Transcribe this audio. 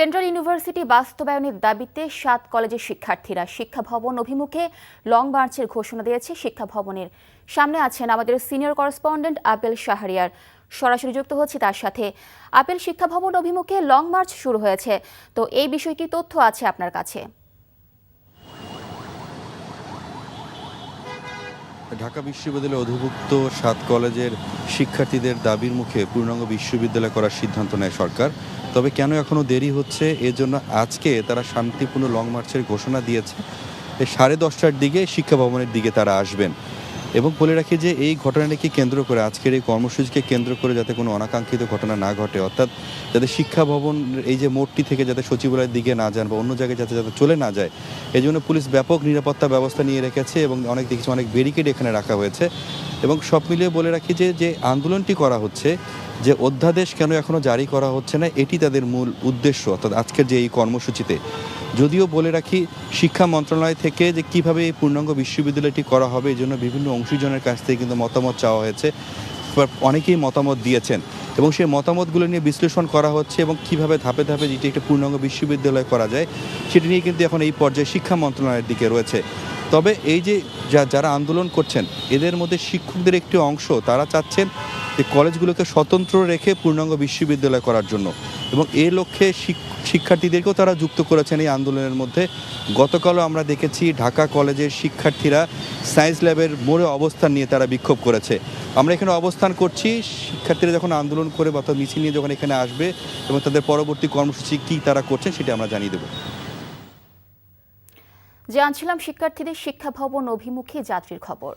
Central university বাস্তবায়নের দাবিতে সাত কলেজের শিক্ষার্থীরা শিক্ষা ভবন অভিমুখে লং মার্চের ঘোষণা দিয়েছে শিক্ষা ভবনের সামনে আছেন আমাদের সিনিয়র করেসপন্ডেন্ট আপেল শাহরিয়ার। সরাসরি যুক্ত হচ্ছে তার সাথে। আপেল শিক্ষা ভবন অভিমুখে লং মার্চ শুরু হয়েছে। তো এই বিষয়টি তথ্য আছে আপনার কাছে। ঢাকা বিশ্ববিদ্যালয়ে অধিভুক্ত সাত কলেজের শিক্ষার্থীদের দাবির মুখে পূর্ণাঙ্গ বিশ্ববিদ্যালয় করার সিদ্ধান্ত নেয় সরকার। তবে কেন এখনও দেরি হচ্ছে? এজন্য জন্য আজকে তারা শান্তিপূর্ণ লং মার্চের ঘোষণা দিয়েছে। সাড়ে দশটার দিকে শিক্ষা ভবনের দিকে তারা আসবেন। এবং বলে রাখি যে এই ঘটনাটিকে কেন্দ্র করে, আজকের এই কর্মসূচিকে কেন্দ্র করে যাতে কোনো অনাকাঙ্ক্ষিত ঘটনা না ঘটে, অর্থাৎ যাতে শিক্ষা ভবন এই যে মোড়টি থেকে যাতে সচিবালয়ের দিকে না যান বা অন্য জায়গায় যাতে যাতে চলে না যায় এই জন্য পুলিশ ব্যাপক নিরাপত্তা ব্যবস্থা নিয়ে রেখেছে এবং অনেক দেখেছি অনেক ব্যারিকেড এখানে রাখা হয়েছে। এবং সব মিলিয়ে বলে রাখি যে যে আন্দোলনটি করা হচ্ছে, যে অধ্যাদেশ কেন এখনও জারি করা হচ্ছে না, এটি তাদের মূল উদ্দেশ্য। অর্থাৎ আজকের যে এই কর্মসূচিতে। যদিও বলে রাখি, শিক্ষা মন্ত্রণালয় থেকে যে কীভাবে এই পূর্ণাঙ্গ বিশ্ববিদ্যালয়টি করা হবে এই জন্য বিভিন্ন অংশীজনের কাছ থেকে কিন্তু মতামত চাওয়া হয়েছে। অনেকেই মতামত দিয়েছেন। এবং সেই মতামতগুলো নিয়ে বিশ্লেষণ করা হচ্ছে এবং কীভাবে ধাপে ধাপে যেটি একটা পূর্ণাঙ্গ বিশ্ববিদ্যালয় করা যায়, সেটি নিয়ে কিন্তু এখন এই পর্যায়ে শিক্ষা মন্ত্রণালয়ের দিকে রয়েছে। তবে এই যে যা- যারা আন্দোলন করছেন, এদের মধ্যে শিক্ষকদের একটি অংশ তারা চাচ্ছেন যে কলেজগুলোকে স্বতন্ত্র রেখে পূর্ণাঙ্গ বিশ্ববিদ্যালয় করার জন্য এবং এ লক্ষ্যে শিক্ষার্থীদেরকেও তারা যুক্ত করেছেন এই আন্দোলনের মধ্যে। গতকালও আমরা দেখেছি ঢাকা কলেজের শিক্ষার্থীরা সায়েন্স ল্যাবের মোড়ে অবস্থান নিয়ে তারা বিক্ষোভ করেছে। আমরা এখানে অবস্থান করছি, শিক্ষার্থীরা যখন আন্দোলন করে বা মিছিল নিয়ে যখন এখানে আসবে এবং তাদের পরবর্তী কর্মসূচি কী তারা করছেন সেটা আমরা জানিয়ে দেবো। জানছিলাম শিক্ষার্থীদের শিক্ষা ভবন অভিমুখী যাত্রীর খবর।